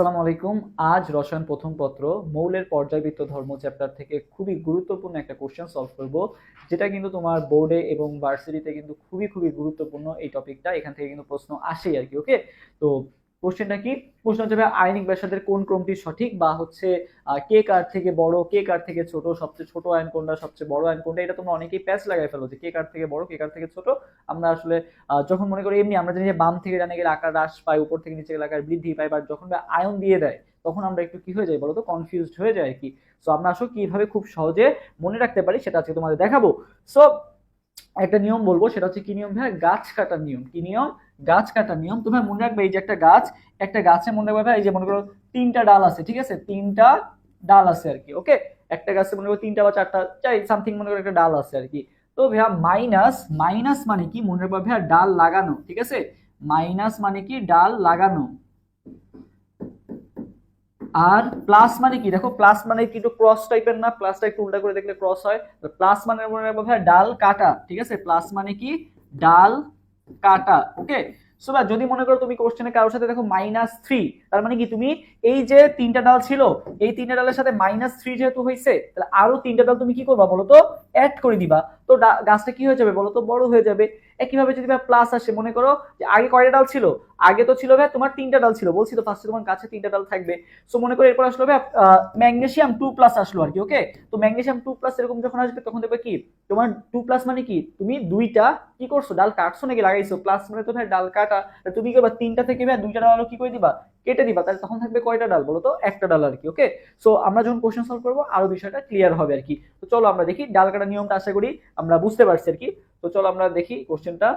আসসালামু আলাইকুম। আজ রসায়ন প্রথম পত্র, মৌলের পর্যায়বৃত্ত ধর্ম চ্যাপ্টার থেকে খুবই গুরুত্বপূর্ণ একটা কোশ্চেন সলভ করব, যেটা কিন্তু তোমার বোর্ডে এবং ভার্সিটিতে কিন্তু খুবই খুবই গুরুত্বপূর্ণ এই টপিকটা এখান থেকে কিন্তু প্রশ্ন আসেই আর কি ওকে তো কোশ্চেনটা কি? প্রশ্ন হচ্ছে আয়নিক ব্যাসার্ধের কোন ক্রমটি সঠিক বা হচ্ছে কে কার থেকে বড়, কে কার থেকে ছোট, সবচেয়ে ছোট আয়ন কোনটা, সবচেয়ে বড় আয়ন কোনটা, এটা তোমরা অনেকেই প্যাচ লাগাই ফেলো যে কে কার থেকে বড়, কে কার থেকে ছোট। আমরা আসলে যখন মনে করি এমনি আমরা জানি যে বাম থেকে ডানে গেলে আকার হ্রাস পায়, উপর থেকে নিচে গেলে আকার বৃদ্ধি পায় বা যখন আয়ন দিয়ে দেয়, তখন আমরা একটু কি হয়ে যাই বলতো? কনফিউজড হয়ে যায় কি। সো আমরা আসলে কীভাবে খুব সহজে মনে রাখতে পারি সেটা আজকে তোমাদের দেখাবো। সো একটা নিয়ম বলব, সেটা হচ্ছে কি নিয়ম ভাই গাছ কাটার নিয়ম। কি নিয়ম? গাছ কাটার নিয়ম। তোমার মনে রাখবে, এই যে একটা গাছ, একটা গাছে মনে রাখবে, এই যে মনে করো তিনটা ডাল আছে, ঠিক আছে? তিনটা ডাল আছে আর কি ওকে একটা গাছে মনে করো তিনটা বা চারটা, চাই সামথিং মনে করো একটা ডাল আছে আর কি। তো ভাইয়া মাইনাস মাইনাস মানে কি? মনে রাখবে ভাইয়া, ডাল লাগানো, ঠিক আছে? মাইনাস মানে কি? ডাল লাগানো। আর প্লাস মানে কি? দেখো প্লাস মানে কি? ক্রস টাইপের না? প্লাসটা একটু উল্টা করে দেখলে ক্রস হয়। প্লাস মানে মনে রাখব ভাই ডাল কাটা, ঠিক আছে? প্লাস মানে কি? ডাল কাটা ওকে সো ভাই যদি মনে করো তুমি কোশ্চেনে কারোর সাথে দেখো মাইনাস থ্রি তার মানে কি তুমি এই যে তিনটা ডাল ছিল, এই তিনটা ডালের সাথে মাইনাস থ্রি যেহেতু হয়েছে তাহলে আরও তিনটা ডাল তুমি কি করবা বলো তো অ্যাড করে দিবা। তো গাছটা কি হয়ে যাবে বলো তো বড় হয়ে যাবে। একইভাবে যদি ভাই প্লাস আসে, মনে করো যে আগে কয়টা ডাল ছিল? আগে তো ছিল ভাই তোমার তিনটা ডাল ছিল। বলছি তো ফার্স্টে তোমার কাছে তিনটা ডাল থাকবে। সো মনে করো এরপর আসলো ভাই ম্যাগনেশিয়াম টু প্লাস আসলো আর কি ওকে তো ম্যাগনেশিয়াম টু প্লাস এরকম যখন আসবে, তখন দেখবে কি? তোমার টু প্লাস মানে কি? তুমি দুইটা কি করছ? ডাল কাটছো নাকি? লাগাইছো? প্লাস মানে তো ডাল কাটা তুমি কি করবা? তিনটা থেকে ভাই দুইটা ডাল কি করে দিবা? কেটে দিবা, তাহলে তখন থাকবে কয়টা ডাল বলো তো? একটা ডাল আর কি ওকে সো আমরা যখন কোশ্চেন সলভ করব, আরও বিষয়টা ক্লিয়ার হবে আর কি। তো চলো আমরা দেখি ডাল কাটা নিয়মটা আশা করি আমরা বুঝতে পারছি আর কি। তো চলো আমরা দেখি কোশ্চেনটা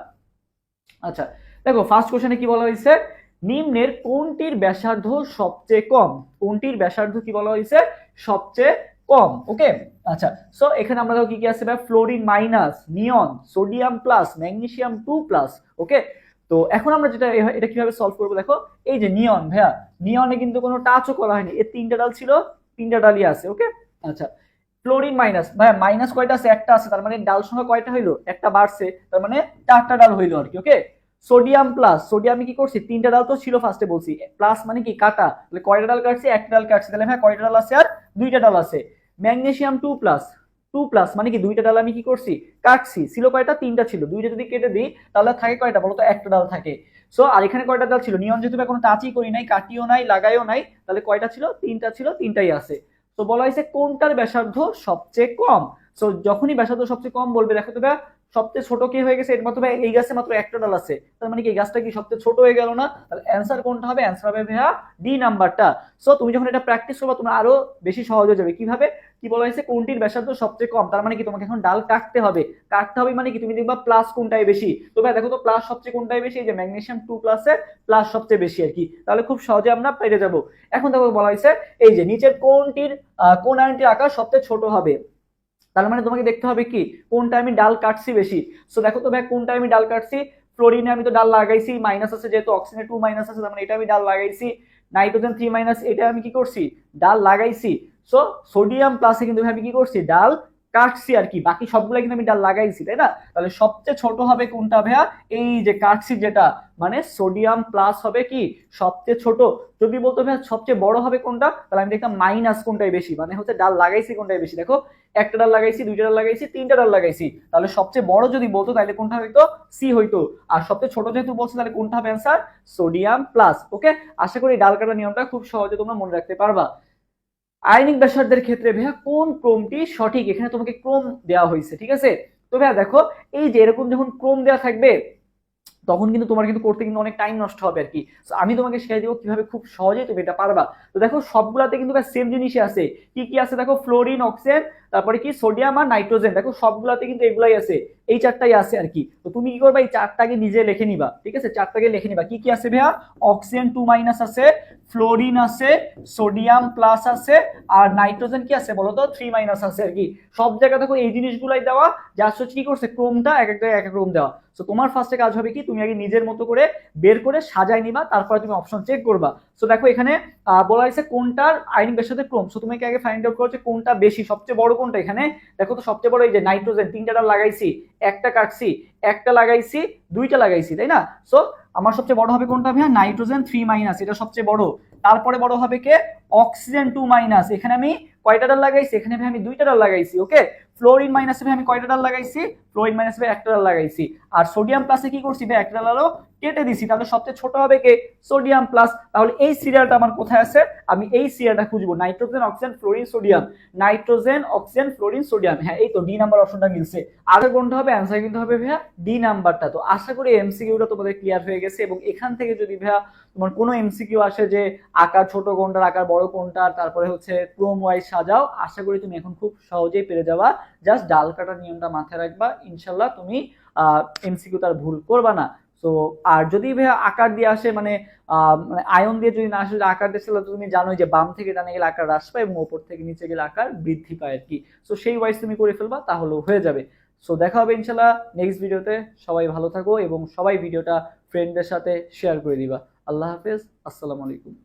আচ্ছা দেখো ফার্স্ট কোশ্চেনে কি বলা হয়েছে? নিম্নের কোনটির ব্যাসার্ধ সবচেয়ে কম? কোনটির ব্যাসার্ধ কি বলা হয়েছে? সবচেয়ে কম ওকে আচ্ছা সো এখানে আমরা কি কি আছে ভাই? Fluorine minus neon sodium plus magnesium two plus okay তো এখন আমরা যেটা এটা কীভাবে সলভ করব দেখো? এই যে নিয়ন ভাইয়া নিয়নে কিন্তু কোনো টাচও করা হয়নি। এর তিনটা ডাল ছিল, তিনটা ডালই আছে ওকে আচ্ছা ফ্লোরিন মাইনাস ভাইয়া মাইনাস কয়টা আছে? একটা আছে, তার মানে ডাল সংখ্যা কয়টা হইল? একটা বাড়ছে, তার মানে চারটা ডাল হইল আর কি ওকে সোডিয়াম প্লাস সোডিয়ামে কি করছি? তিনটা ডাল তো ছিল ফার্স্টে বলছি। প্লাস মানে কি? কাটা। তাহলে কয়টা ডাল কাটছে? একটা ডাল কাটছে। তাহলে হ্যাঁ কয়টা ডাল আছে? আর দুইটা ডাল আছে। Magnesium two plus two plus মানে কি দুইটা ডাল আমি কি করছি? কাটছি। ছিল কয়টা? তিনটা ছিল। দুইটা যদি কেটে দিই, তাহলে থাকে কয়টা বলতো? একটা ডাল থাকে। সো আর এখানে কয়টা ডাল ছিল? নিয়ন যেহেতু কোনো টাচই করি নাই, কাটিও নাই লাগাইও নাই, তাহলে কয়টা ছিল? তিনটা ছিল, তিনটাই আছে। তো বলা হয়েছে কোনটার ব্যাসার্ধ সবচেয়ে কম? সো যখনই ব্যাসার্ধ সবচেয়ে কম বলবে, দেখো তো সবচেয়ে ছোট কে হয়ে গেছে? এর মাত্র ভাই, এই গাছে মাত্র একটা ডাল আছে। তার মানে কি, এই গাছটা কি সবচেয়ে ছোট হয়ে গেল না? তাহলে অ্যান্সার কোনটা হবে? অ্যান্সার হবে ভাইয়া ডি নাম্বারটা সো তুমি যখন এটা প্র্যাকটিস করবে, তোমরা আরও বেশি সহজ হয়ে যাবে। কীভাবে? কি বলা হয়েছে? কোনটির ব্যাসার্ধ সবচেয়ে কম? তার মানে কি, তোমাকে এখন ডাল কাটতে হবে। কাটতে হবে মানে কি, তুমি দেখবা প্লাস কোনটাই বেশি? তো ভাই, দেখো তো প্লাস সবচেয়ে কোনটাই বেশি? এই যে ম্যাগনেসিয়াম টু প্লাসে প্লাস সবচেয়ে বেশি আর কি। তাহলে খুব সহজে আমরা পেরে যাব। এখন দেখো বলা হয়েছে, এই যে নিচের কোনটির কোন আয়নটির আকার সবচেয়ে ছোট হবে? তার মানে তোমাকে দেখতে হবে কি কোন টাইমে ডাল কাটছি বেশি। সো দেখো তো ভাই কোন টাইমে ডাল কাটছি? ফ্লোরিনে আমি তো ডাল লাগাইছি মাইনাস আছে যেহেতু অক্সিজেনে টু মাইনাস আছে, তার মানে এটা আমি ডাল লাগাইছি। নাইট্রোজেন থ্রি মাইনাস এটা আমি কি করছি? ডাল লাগাইছি। সো সোডিয়াম প্লাসে কিন্তু আমি কি করছি? ডাল কাটছি আর কি। বাকি সবগুলো কিন্তু আমি ডাল লাগাইছি, তাই না? তাহলে সবচেয়ে ছোট হবে কোনটা ভাইয়া? এই যে কাটছি যেটা মানে সোডিয়াম প্লাস হবে কি? সবচেয়ে ছোট। যদি বলতো ভাইয়া সবচেয়ে বড় হবে কোনটা? তাহলে আমি দেখতাম মাইনাস কোনটাই বেশি মানে হচ্ছে ডাল লাগাইছি কোনটাই বেশি। দেখো, একটা ডাল লাগাইছি, দুইটা ডাল লাগাইছি, তিনটা ডাল লাগাইছি। তাহলে সবচেয়ে বড় যদি বলতো, তাহলে কোনটা হইতো? সি হইতো। আর সবচেয়ে ছোট যেহেতু বলছে, তাহলে কোনটা হবে অ্যান্সার সোডিয়াম প্লাস ওকে আশা করি ডাল কাটার নিয়মটা খুব সহজে তোমরা মনে রাখতে পারবা। আয়নিক ব্যাসার্ধের ক্ষেত্রে ভাইয়া কোন ক্রমটি সঠিক? এখানে তোমাকে ক্রম দেওয়া হয়েছে, ঠিক আছে? তো ভাইয়া দেখো, এই যে এরকম যখন ক্রম দেওয়া থাকবে তখন কিন্তু তোমার কিন্তু করতে কিন্তু অনেক টাইম নষ্ট হবে আর কি আমি তোমাকে শিখাই দিব কীভাবে খুব সহজেই তুমি এটা পারবা। তো দেখো, সবগুলাতে কিন্তু সেম জিনিসই আছে। কি কি আছে? দেখো ফ্লোরিন অক্সিজেন তারপরে কি? সোডিয়াম আর নাইট্রোজেন দেখো, সবগুলাতে কিন্তু এগুলাই আছে। এই চারটাই আছে আর কি তো তুমি কি করবা? এই চারটাকে নিজে লিখে নিবা। ঠিক আছে? চারটাকে লিখে নিবা। কি কি আছে ভাইয়া? অক্সিজেন টু মাইনাস আছে ফ্লোরিন আছে সোডিয়াম প্লাস আছে, আর নাইট্রোজেন কি আছে বলো তো? থ্রি মাইনাস আছে আর কি সব জায়গা দেখো এই জিনিসগুলাই দেওয়া। যা হচ্ছে কি করছে? ক্রোমটা এক এক জায়গায় এক এক ক্রম দেওয়া। তো তোমার ফার্স্টে কাজ হবে কি? তুমি আগে নিজের মতো করে বের করে সাজাই নিবা, তারপরে তুমি অপশন চেক করবা। সো দেখো এখানে বলা হয়েছে কোনটার আইন বেসাতে ক্রম সো তোমাকে আগে ফাইন্ড আউট করছে কোনটা বেশি? সবচেয়ে বড় কোনটা এখানে? দেখো তো সবচেয়ে বড় এই যে নাইট্রোজেন তিনটা লাগাইছি, একটা কাটছি, একটা লাগাইছি, দুইটা লাগাইছি, তাই না? সো আমার সবচেয়ে বড় হবে কোনটা ভাইয়া? নাইট্রোজেন থ্রি মাইনাস এটা সবচেয়ে বড়। তারপরে বড় হবে কে? Oxygen two minus. এখানে আমি কয়টা ডাল লাগাইছি? এখানে আমি দুইটা ডাল লাগাইছি, ওকে? ফ্লোরিন মাইনাসে আমি কয়টা ডাল লাগাইছি? ফ্লোরিন মাইনাসে একটা ডাল লাগাইছি। আর সোডিয়াম প্লাসে কি করছি ভাই? একটা ডাল আরও কেটে দিছি। তাহলে সবচেয়ে ছোট হবে কে? সোডিয়াম প্লাস তাহলে এই সিরিয়ালটা আমার কোথায় আছে? আমি এই সিরিয়ালটা খুঁজবো। Nitrogen, oxygen, fluorine, sodium. Nitrogen, oxygen, fluorine, sodium. হ্যাঁ এই তো ডি নাম্বার অপশনটা মিলছে। আর কোনটা হবে? অ্যান্সার কিন্তু হবে ভাইয়া ডি নাম্বারটা তো আশা করি এমসিকিউটা তোমাদের ক্লিয়ার হয়ে গেছে এবং এখান থেকে যদি ভাইয়া তোমার কোনো এমসিকিউ আসে যে আকার ছোট কোনটার, আকার বড় কোনটার, তারপরে হচ্ছে ক্রোম ওয়াইজ সাজাও, আশা করি তুমি এখন খুব সহজেই পেরে যাবা। জাস্ট ডাল কাটার নিয়মটা মাথায় রাখবা। ইনশাল্লাহ তুমি এমসিকিউ তার ভুল করবা না। তো আর যদি ভাইয়া আকার দিয়ে আসে মানে মানে আয়ন দিয়ে যদি না আসে, যদি আকার দিয়ে তাহলে তুমি জানোই যে বাম থেকে ডানে গেলে আকার হ্রাস পায় এবং ওপর থেকে নিচে গেলে আকার বৃদ্ধি পায় আর কি সো সেই ওয়াইজ তুমি করে ফেলবা, তাহলেও হয়ে যাবে। সো দেখা হবে ইনশাল্লাহ নেক্সট ভিডিওতে সবাই ভালো থাকো এবং সবাই ভিডিওটা ফ্রেন্ডদের সাথে শেয়ার করে দিবা। আল্লাহ হাফেজ, আসসালামু আলাইকুম।